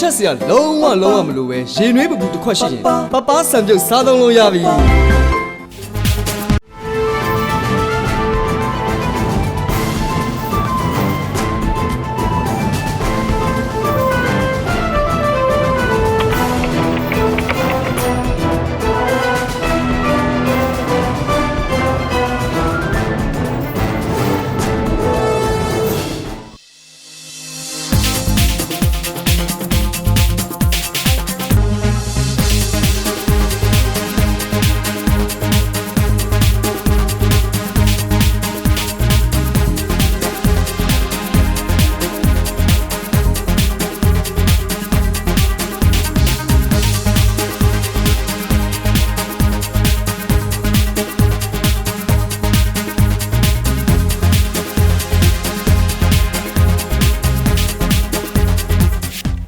ချက်စရာလုံးဝလုံးဝမလိုပဲရေနွေးပပူတစ်ခွက်ရှိရင်ပပဆံပြုတ်စားသုံးလို့ရပြီ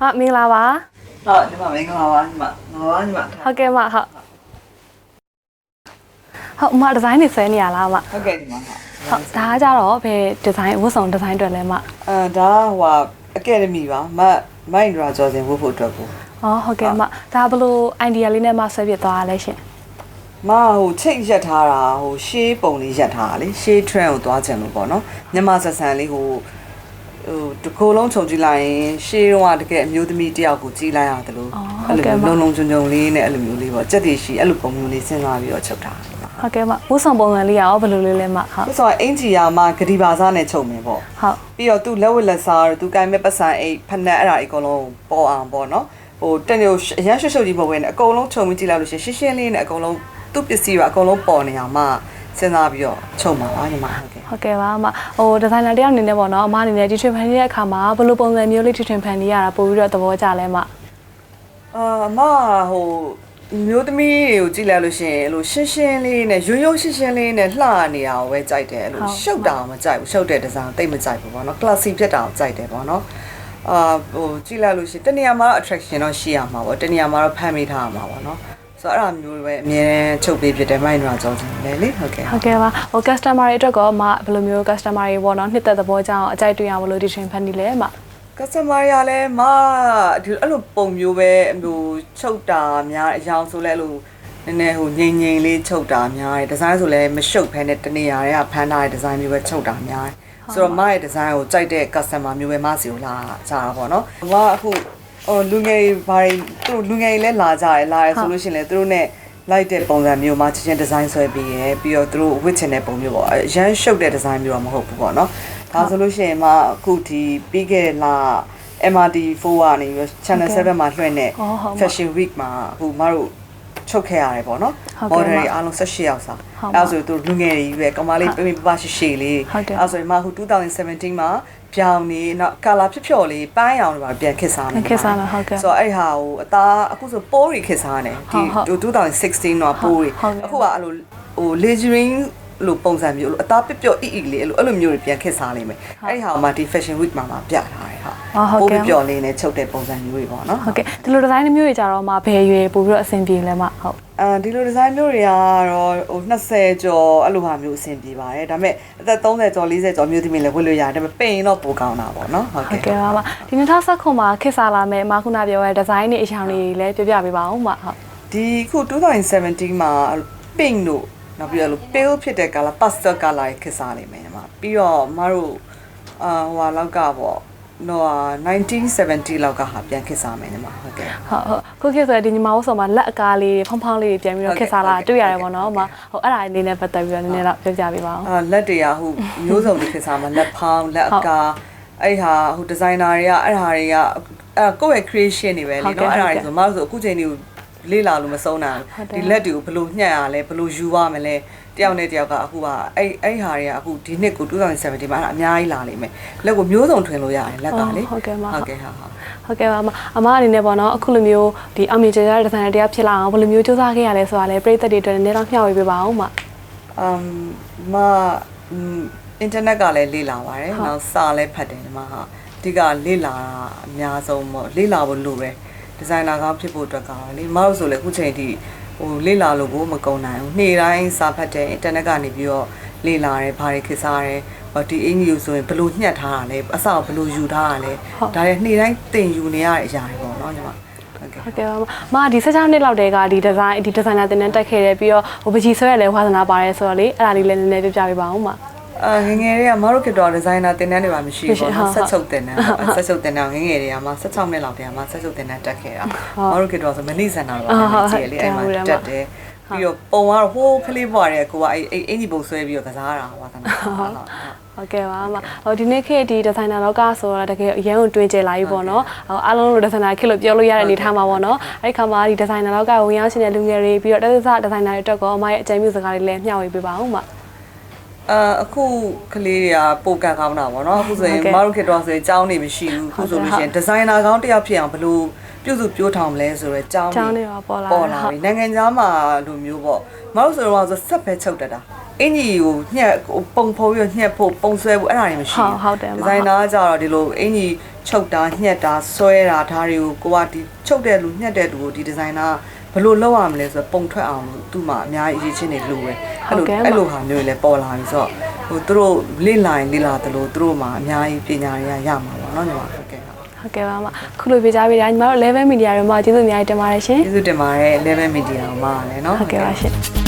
ဟာမင်္ဂလာပါဟုတ်ဒီမှာမင်္ဂလာပါညီမငါပါညီမဟုတ်ကဲ့မဟုတ်ဟုတ်အမဒီဇိုင်းတွေဆွဲနေရလားအမဟုတ်ကဲ့ညီမဟုတ်ဟုတ်ဒါကကြတော့ဘယ်ဒီဇိုင်းဝတ်ဆောင်ဒီဇိုင်းတွေလဲအမအဲဒါဟိုအကယ်ဒမီပါမမိုင်းဒရာကျော်စင်ဝတ်ဖို့အတွက်ကိုอ๋อဟုတ်ကဲ့အမဒါဘလို့ idea လေးနဲ့မဆွဲပြသွားရလဲရှင်မဟိုချိတ်ရက်ထားတာဟိုရှေးပုံလေးရက်ထားတာလေရှေး trend ကိုသွားချင်လို့ပေါ့နော်မြန်မာဆက်ဆန်လေးဟို ဟိုတစ်ခုလုံးခြုံကြည့်လိုက်ရင်ရှေးတော့တကယ်အမျိုးသမီးတယောက်ကိုကြည့်လိုက်ရတယ်လို့အဲ့လိုမျိုးလုံလုံချုံချုံလေးနဲ့အဲ့လိုမျိုးလေးပေါ့စက်တည်ရှိအဲ့လိုပုံမျိုးလေးစဉ်းစားပြီးတော့ချုပ်ထားတာဟုတ်ကဲ့အမဝတ်ဆောင်ပုံစံလေးရောဘလို့လေးလဲအမဟုတ်ဥစ္စာအင်ဂျီယာမှာဂဒီဘာစားနဲ့ချုပ်မယ်ပေါ့ဟုတ်ပြီးတော့သူလက်ဝက်လက်စားသူကိုင်မဲ့ပတ်စံအိတ်ဖက်နက်အဲ့ဒါအကုန်လုံးပေါ်အောင်ပေါ့နော်ဟိုတနေ့အရန်ရှုပ်ရှုပ်ကြီးပေါ်ဝင်တယ်အကုန်လုံးခြုံပြီးကြည့်လိုက်လို့ရှရင်ရှင်းရှင်းလေးနဲ့အကုန်လုံးသူ့ပစ္စည်းတွေအကုန်လုံးပေါ်နေအောင်မှ စဉ်းစားပြီးတော့ချုပ်မှာပါညီမဟုတ်ကဲ့ဟုတ်ကဲ့ပါအမဟိုဒီဇိုင်နာတယောက်အနေနဲ့ပေါ့နော်အမအနေနဲ့ဒီ trip ဖန်နေတဲ့အခါမှာဘလို့ပုံစံမျိုးလေး trip ဖန်နေရတာပို့ပြီးတော့သဘောကျလဲအမအာအမဟိုမျိုးသမီးတွေကိုကြည့်လိုက်လို့ရှရင်အဲ့လိုရှင်းရှင်းလေးနဲ့ရိုးရိုးရှင်းရှင်းလေးနဲ့လှနေအောင်ပဲကြိုက်တယ်အဲ့လိုရှုပ်တာမကြိုက်ဘူးရှုပ်တဲ့ဒီဇိုင်းတိတ်မကြိုက်ဘူးပေါ့နော် classy ဖြစ်တာကိုကြိုက်တယ်ပေါ့နော်အာဟိုကြည့်လိုက်လို့ရှရင်တနေရာမှာတော့ attraction တော့ရှိရမှာပေါ့တနေရာမှာတော့ဖမ်းမိထားရမှာပေါ့နော် ဆိုတော့အဲ့ဒါမျိုးပဲအမြဲတမ်းချုပ်ပေးဖြစ်တယ်မိုင်းရွာကြောင်းတယ်လေလေဟုတ်ကဲ့ဟုတ်ကဲ့ပါဟို customer တွေအတွက်ကောအမဘယ်လိုမျိုး customer တွေပေါ့နော်နှစ်သက်သဘောကျအောင်အကြိုက်တွေ့အောင်ဘလို့ဒီ trip ဖန်နေလဲအမ customer ရလဲမဒီအဲ့လိုပုံမျိုးပဲဟိုချုပ်တာများအယောင်ဆိုလဲအဲ့လိုနည်းနည်းဟိုငိမ့်ငိမ့်လေးချုပ်တာများတယ်ဒီဇိုင်းဆိုလဲမရှုပ်ဖဲနဲ့တနေရာတွေကဖမ်းထားတဲ့ဒီဇိုင်းမျိုးပဲချုပ်တာများတယ်ဆိုတော့မရဲ့ဒီဇိုင်းကိုကြိုက်တဲ့ customer မျိုးပဲမစီကိုလာကြတာပေါ့နော်မအခု ဟိုလူငယ်တွေဘာတွေသူတို့လူငယ်တွေလည်းလာကြတယ်လာရဆိုလို့ရှိရင်လည်းသူတို့ ਨੇ လိုက်တဲ့ပုံစံမျိုးမှာချင်းချင်းဒီဇိုင်းဆွဲပြီးရယ်ပြီးတော့သူတို့ဝစ်ချင်တဲ့ပုံမျိုးပေါ့အရန်ရှုပ်တဲ့ဒီဇိုင်းမျိုးတော့မဟုတ်ဘူးပေါ့နော်ဒါဆိုလို့ရှိရင်မှအခုဒီပြီးခဲ့တဲ့လ MRT4 ကနေပြီး Channel 7မှာလွှင့်တဲ့ဟုတ်ဟုတ်ပါ Fashion Week မှာအခုမတို့ ချုပ်ခဲ့ရတယ်ပေါ့နော်ဟုတ်ကဲ့ model ပါတွေအားလုံး18ယောက်စာဟုတ်ပါအဲဒါဆိုသူတို့လူငယ်တွေကြီးပဲကောင်မလေးပြပြပပရှရှလေးဟုတ်ကဲ့အဲဒါဆိုရင်မှအခု2017မှာပြောင်းနေနောက် color ဖြော့ဖြော့လေးပန်းရောင်တွေပါပြန်ခစ်စားမယ်ခက်စားမယ်ဟုတ်ကဲ့ဆိုတော့အဲ့ဟာကိုအသားအခုဆိုပိုးရီခစ်စားတယ်ဒီဟုတ်ဟုတ်2016တော့ပိုးရီဟုတ်ကဲ့အခုကအဲ့လိုဟို layering လို့ပုံစံမျိုးအဲ့လိုအသားပျော့ပျော့အီအီလေးအဲ့လိုအဲ့လိုမျိုးတွေပြန်ခစ်စားလိမ့်မယ်အဲ့ဒီဟာကိုမှဒီ fashion week မှာမှာပြထားတယ်ဟာဟုတ်ကဲ့ပိုးပျော့လေးနဲ့ချုပ်တဲ့ပုံစံမျိုးတွေပေါ့နော်ဟုတ်ကဲ့ဒီလိုဒီဇိုင်းမျိုးတွေကြတော့မှဘယ်ရွယ်ပို့ပြီးတော့အဆင်ပြေလဲမဟုတ်အဲဒီလိုဒီဇိုင်းမျိုးတွေကတော့ဟို20ကျော်အဲ့လိုဟာမျိုးအဆင်ပြေပါတယ်ဒါပေမဲ့အသက်30ကျော်40ကျော်မျိုးသမီးလည်းဝတ်လို့ရတယ်ဒါပေမဲ့ပိန်တော့ပိုကောင်းတာပေါ့နော်ဟုတ်ဟုတ်ကဲ့ကဲ့ပါမဒီ2019မှာခက်စားလာမယ်အမခုနပြောရဲဒီဇိုင်းတွေအရောင်တွေလည်းပြပြပေးပါဦးမဟုတ်ဒီခု2017မှာ pink တို့ နောက်ပြီးတော့လို့ pale ဖြစ်တဲ့ color pastel color ခက်စားလိမ့်မယ်ညီမပြီးတော့မတို့အာဟိုဟာလောက်ကပေါ့နော်1970လောက်ကဟာပြန်ခက်စားမယ်ညီမဟုတ်ကဲ့ဟုတ်ဟုတ်ခုခေတ်ဆိုရင်ဒီညီမတို့ဆိုမှလက်အကားလေးတွေဖောင်းဖောင်းလေးတွေပြန်ပြီးတော့ခက်စားလာတွေ့ရတယ်ပေါ့နော်အမဟုတ်အဲ့ဒါလေးနဲ့ပတ်သက်ပြီးတော့နည်းနည်းတော့ပြောပြပေးပါဦးအာလက်တွေကဟိုမျိုးစုံတွေခက်စားမှာလက်ဖောင်းလက်အကာအဲ့ဟာဟိုဒီဇိုင်နာတွေကအဲ့ဟာတွေကအဲ့ကိုယ့်ရဲ့ creation တွေပဲလေနော်အဲ့ဒါတွေဆိုမဟုတ်ဆိုအခုချိန်ဒီကို လေးလာလို့မဆုံးနိုင်ဘူးဒီလက်တွေကိုဘယ်လိုညှက်ရလဲဘယ်လိုယူရမလဲတယောက်နဲ့တယောက်ကအခုကအဲ့အဲ့ဟာတွေကအခုဒီနှစ်ကို2017မှာအဲ့ဒါအများကြီးလာလိမ့်မယ်လက်ကိုမျိုးစုံထွင်လို့ရတယ်လက်ကလေဟုတ်ကဲ့ဟာဟာဟုတ်ကဲ့ပါအမအမအနေနဲ့ပေါ့နော်အခုလိုမျိုးဒီအောင်မြင်ကြတဲ့ဒီဇိုင်းတရားဖြစ်လာအောင်ဘယ်လိုမျိုးစူးစမ်းခဲ့ရလဲဆိုတာလည်းပြည်သက်တွေအတွက်နည်းနည်းတော့မျှဝေပေးပါဦးမအမ်မအင်တာနက်ကလည်းလေ့လာပါတယ်။နောက်စာလည်းဖတ်တယ်ဒီမှာဟာအဓိကလေ့လာတာအများဆုံးပေါ့လေ့လာဖို့လိုတယ်။ ဒီဇိုင်နာကောင်းဖြစ်ဖို့အတွက်ကတော့လေမဟုတ်ဆိုလေအခုချိန်ထိဟိုလေ့လာလို့ကိုမကုန်နိုင်ဘူး။နေ့တိုင်းစာဖတ်တယ်အင်တာနက်ကနေပြီးတော့လေ့လာတယ်ဘာတွေခစ်စားတယ်ဟောဒီအင်ကြီးကိုဆိုရင်ဘယ်လိုညှက်ထားတာလဲအစဘယ်လိုယူထားတာလဲဒါတွေနေ့တိုင်းတင်ယူနေရတဲ့အရာတွေပေါ့နော်ညီမဟုတ်ကဲ့ဟုတ်ကဲ့ပါမမဒီ16နှစ်လောက်တည်းကဒီဒီဇိုင်းဒီဒီဇိုင်နာတင်တန်းတက်ခဲ့တယ်ပြီးတော့ဟိုပကြီးဆွဲရလဲဝါသနာပါတယ်ဆိုတော့လေအဲ့ဒါလေးလည်းနည်းနည်းပြပြပေးပါဦးမ အာငယ်ငယ်တွေကမတို့ကတော့ဒီဇိုင်နာတင်တန်းတွေပါမရှိဘူးမရှိပေါ့ဟုတ်နော်ဆက်ချုပ်တင်တန်းဆက်ချုပ်တင်တန်းငယ်ငယ်တွေကမှ16နှစ်လောက်တည်းကမှဆက်ချုပ်တင်တန်းတက်ခဲ့တာမတို့ကတော့ဆိုမနိစန္ဒာတော့ဟုတ်ဟုတ်ကြည့်ရလေအဲ့မှာဟုတ်တက်တယ်ပြီးတော့ပုံကတော့ဟိုးကလေးဘွားတွေကကိုကအဲ့အဲ့အင်ကြီးပုံဆွဲပြီးတော့ကစားတာဝါသနာဟုတ်ဟုတ်ဟုတ်ကဲ့ပါမဟိုဒီနေ့ခေတ်ဒီဒီဇိုင်နာလောကဆိုတော့တကယ်အရင်ကတွင်ကျလာပြီပေါ့နော်ဟိုအားလုံးလိုဒီဇိုင်နာခေတ်လို့ပြောလို့ရတဲ့အနေထားမှာပေါ့နော်အဲ့ဒီခါမှာဒီဒီဇိုင်နာလောကဝင်ရောက်ရှင်တဲ့လူငယ်တွေပြီးတော့တက်သစဒီဇိုင်နာတွေအတွက်ကောအမရဲ့အကြံပြုစကားတွေလည်းမျှဝေပေးပါဦးမ အာအခုကလေးတွေကပိုကန်ကောင်းတာပေါ့နော်အခုဆိုရင်ဟုတ်ကဲ့မတို့ခေတ်တော့ဆိုရင်ကျောင်းနေမရှိဘူးအခုဆိုလို့ရှိရင်ဒီဇိုင်နာကောင်းတစ်ယောက်ဖြစ်အောင်ဘယ်လိုပြုစုပြောထောင်မလဲဆိုတော့ကျောင်းကျောင်းတွေပါပေါ်လာပေါ်လာပြီနိုင်ငံခြားမှာလိုမျိုးပေါ့မတို့ဆိုတော့ဆိုဆက်ပဲချုပ်တတ်တာအင်ကြီးကိုညက်ပုံဖုံးပြီးညက်ဖို့ပုံဆွဲဖို့အဲ့ဒါတွေမရှိဟုတ်ဟုတ်တယ်မဒီဇိုင်နာကကြတော့ဒီလိုအင်ကြီးချုပ်တာညက်တာဆွဲတာဒါတွေကိုကိုကဒီချုပ်တဲ့လူညက်တဲ့လူကိုဒီဒီဇိုင်နာဘယ်လိုလုပ်ရမလဲဆိုတော့ပုံထွက်အောင်လို့သူ့မှာအများကြီးအရေးချင်းတွေလိုပဲ အဲ့လိုအဲ့လိုဟာမျိုးတွေလည်းပေါ်လာပြီဆိုတော့ဟိုသူတို့လေ့လာရင်လေ့လာတယ်လို့သူတို့မှာအများကြီးပညာတွေကရမှာပေါ့နော်ညီမဟုတ်ကဲ့ဟုတ် ဟုတ်ကဲ့ပါမခုလိုပြကြပေးတာညီမတို့11 media တွေမှာကျေးဇူးအများကြီးတင်ပါတယ်ရှင် ကျေးဇူးတင်ပါတယ်11 media မှာလည်းเนาะ ဟုတ်ကဲ့ပါရှင်